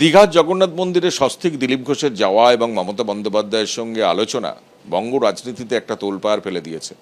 দীঘার জগন্নাথ মন্দিরে স্বস্তিক দিলীপ ঘোষের যাওয়া এবং মমতা বন্দ্যোপাধ্যায়ের সঙ্গে আলোচনা বঙ্গ রাজনীতিতে একটা তোলপাড় ফেলে দিয়েছে।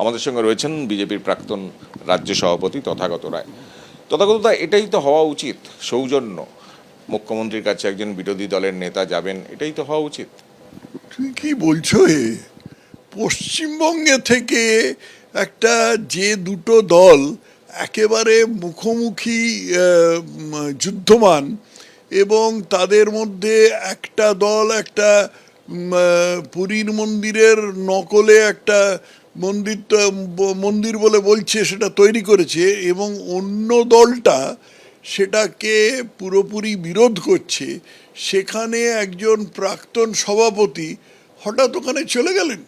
আমাদের সঙ্গে রয়েছেন বিজেপির প্রাক্তন রাজ্য সভাপতি তথাগত রায়। তথাগত এটাই তো হওয়া উচিত, সৌজন্য। মুখ্যমন্ত্রীর কাছে একজন বিরোধী দলের নেতা যাবেন, এটাই তো হওয়া উচিত। তুমি কি বলছো এ। পশ্চিমবঙ্গে থেকে একটা যে দুটো দল একেবারে মুখোমুখি যুদ্ধমান এবং তাদের মধ্যে একটা দল, একটা পুরীর মন্দিরের নকলে একটা মন্দির মন্দির বলে বলছে, সেটা তৈরি করেছে এবং অন্য দলটা সেটাকে পুরোপুরি বিরোধ করছে। সেখানে একজন প্রাক্তন সভাপতি হঠাৎ ওখানে চলে গেলেন।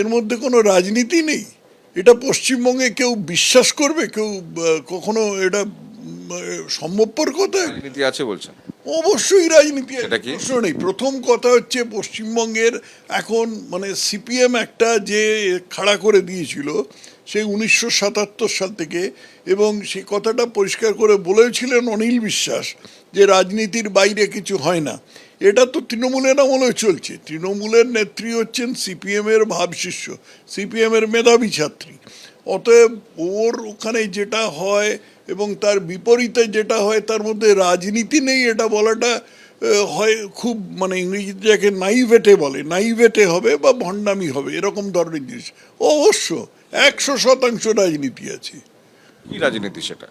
এর মধ্যে কোনো রাজনীতি নেই। এটা পশ্চিমবঙ্গে কেউ বিশ্বাস করবে? কেউ কখনো এটা সম্ভবপর কথা আছে বলছেন। অবশ্যই রাজনীতি কি? প্রশ্ন নেই। প্রথম কথা হচ্ছে পশ্চিমবঙ্গের এখন মানে সিপিএম একটা যে খাড়া করে দিয়েছিল সেই উনিশশো সাতাত্তর সাল থেকে এবং সেই কথাটা পরিষ্কার করে বলেছিলেন অনিল বিশ্বাস যে রাজনীতির বাইরে কিছু হয় না। এটা তো তৃণমূলের আমলেও চলছে। তৃণমূলের নেত্রী হচ্ছেন সিপিএমের ভাবশিষ্য সিপিএমের মেধাবী ছাত্রী। অতএব ওর ওখানে যেটা হয় এবং তার বিপরীতে যেটা হয় তার মধ্যে রাজনীতি নেই এটা বলাটা হয় খুব মানে ইংরেজিতে যাকে নাইভেটে বলে নাইভেটে হবে বা ভণ্ডামি হবে এরকম ধরনের জিনিস। অবশ্য একশো শতাংশ রাজনীতি আছে। কি রাজনীতি সেটা?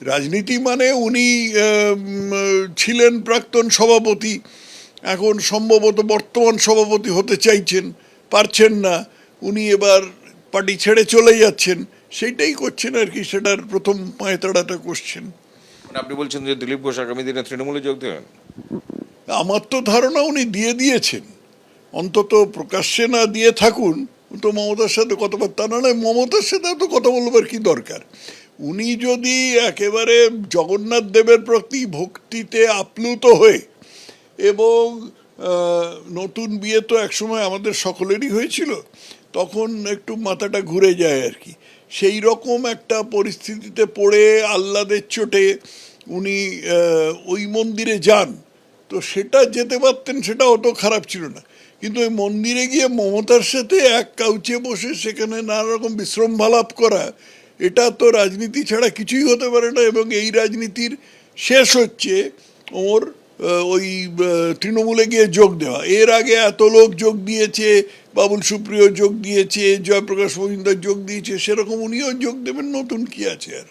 রাজনীতি মানে উনি ছিলেন প্রাক্তন সভাপতি এখন সম্ভবত বর্তমান সভাপতি হতে চাইছেন পারছেন না। উনি এবার পার্টি ছেড়ে চলে যাচ্ছেন সেইটাই করছেন আর কি সেটার প্রথম পায়তাড়াটা করছেন। মানে আপনি বলছেন যে দিলীপ ঘোষ আগামী দিনে তৃণমূলে যোগ দেবেন? আমার তো ধারণা উনি দিয়ে দিয়েছেন। অন্তত প্রকাশ্যে না দিয়ে থাকুন তো মমতার সাথে কথাবার্তা না নয় মমতার সাথে তো কথা বলবার কি দরকার? উনি যদি একেবারে জগন্নাথ দেবের প্রতি ভক্তিতে আপ্লুত হয়ে এবং নতুন বিয়ে তো একসময় আমাদের সকলেরই হয়েছিল তখন একটু মাথাটা ঘুরে যায় আর কি। সেই রকম একটা পরিস্থিতিতে পড়ে আহ্লাদের চোটে উনি ওই মন্দিরে যান। তো সেটা যেতে পারতেন, সেটা অত খারাপ ছিল না। কিন্তু ওই মন্দিরে গিয়ে মমতার সাথে এক কাউচে বসে সেখানে নানা রকম বিশৃঙ্খলাপ করা, এটা তো রাজনীতি ছাড়া কিছুই হতে পারে না এবং এই রাজনীতির শেষ হচ্ছে ওর ওই তৃণমূলে গিয়ে যোগ দেওয়া। এর আগে এত লোক যোগ দিয়েছে, বাবুল সুপ্রিয় যোগ দিয়েছে, জয়প্রকাশ মজুমদার যোগ দিয়েছে, সেরকম উনিও যোগ দেবেন, নতুন কি আছে আর?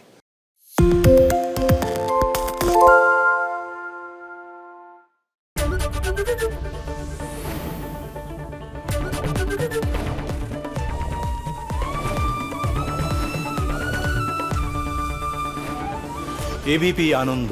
এবিপি আনন্দ।